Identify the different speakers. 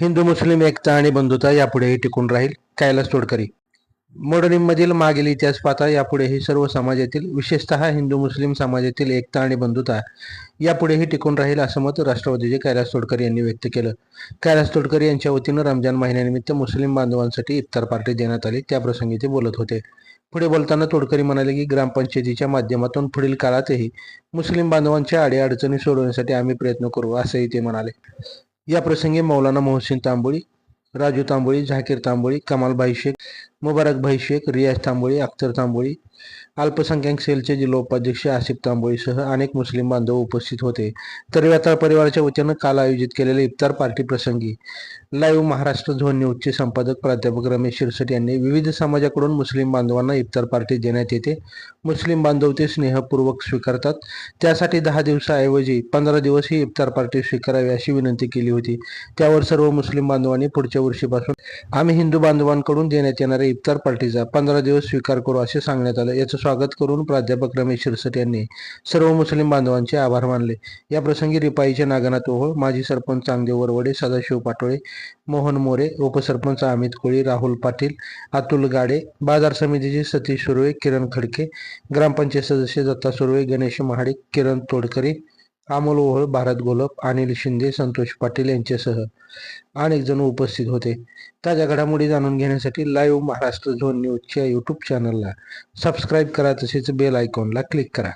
Speaker 1: हिंदू मुस्लिम एकता आणि बंधुता यापुढेही टिकून राहील कैलास तोडकरी. मोडणीमधील मागील इतिहास पाहता यापुढेही सर्व समाजातील विशेषतः हिंदू मुस्लिम समाजातील एकता आणि बंधुता यापुढेही टिकून राहील असं मत राष्ट्रवादीचे कैलास तोडकर यांनी व्यक्त केलं. कैलास तोडकरी यांच्या वतीनं रमजान महिन्यानिमित्त मुस्लिम बांधवांसाठी इफ्तार पार्टी देण्यात आली. त्याप्रसंगी ते बोलत होते. पुढे बोलताना तोडकरी म्हणाले की ग्रामपंचायतीच्या माध्यमातून पुढील काळातही मुस्लिम बांधवांच्या अडीअडचणी सोडवण्यासाठी आम्ही प्रयत्न करू असंही ते म्हणाले. या प्रसंगी मौलाना मोहसिन तांबोळी राजू तांबोळी झाकीर तांबोळी कमालभाई शेख मुबारकभाई शेख रियाज तांबोळी अख्तर तांबोळी अल्पसंख्याक सेलचे जिल्हा उपाध्यक्ष आसिफ तांबोळीसह अनेक मुस्लिम बांधव उपस्थित होते. तर व्याताळ परिवाराच्या वतीनं काल आयोजित केलेल्या इफ्तार पार्टी प्रसंगी लाईव्ह महाराष्ट्र झोन न्यूजचे संपादक प्राध्यापक रमेश शिरसट यांनी विविध समाजाकडून मुस्लिम बांधवांना इफ्तार पार्टी देण्यात येते. मुस्लिम बांधव ते स्नेहपूर्वक स्वीकारतात. त्यासाठी दहा दिवसाऐवजी पंधरा दिवस ही इफ्तार पार्टी स्वीकारावी अशी विनंती केली होती. त्यावर सर्व मुस्लिम बांधवांनी पुढच्या वर्षीपासून आम्ही हिंदू बांधवांकडून देण्यात येणाऱ्या इफ्तार पार्टीचा पंधरा दिवस स्वीकार करू असे सांगण्यात आले. याचं स्वागत करून प्राध्यापक रमेश शिरसट यांनी सर्व मुस्लिम बांधवांचे आभार मानले. या प्रसंगी रिपाईचे नागनाथ ओहोळ माजी सरपंच चांगदेव वरवडे सदाशिव पाटोळे मोहन मोरे उपसरपंच अमित कोळी राहुल पाटील अतुल गाडे बाजार समितीचे सतीश सुर्वे किरण खडके ग्रामपंचायत सदस्य दत्ता सुर्वे गणेश महाडिक किरण तोडकरी अमोल ओहळ भारत गोलप अनिल शिंदे संतोष पाटील यांच्यासह अनेक जण उपस्थित होते. ताज्या घडामोडी जाणून घेण्यासाठी लाईव्ह महाराष्ट्र झोन न्यूजच्या यूट्यूब चॅनलला सबस्क्राईब करा. तसेच बेल आयकॉनला क्लिक करा.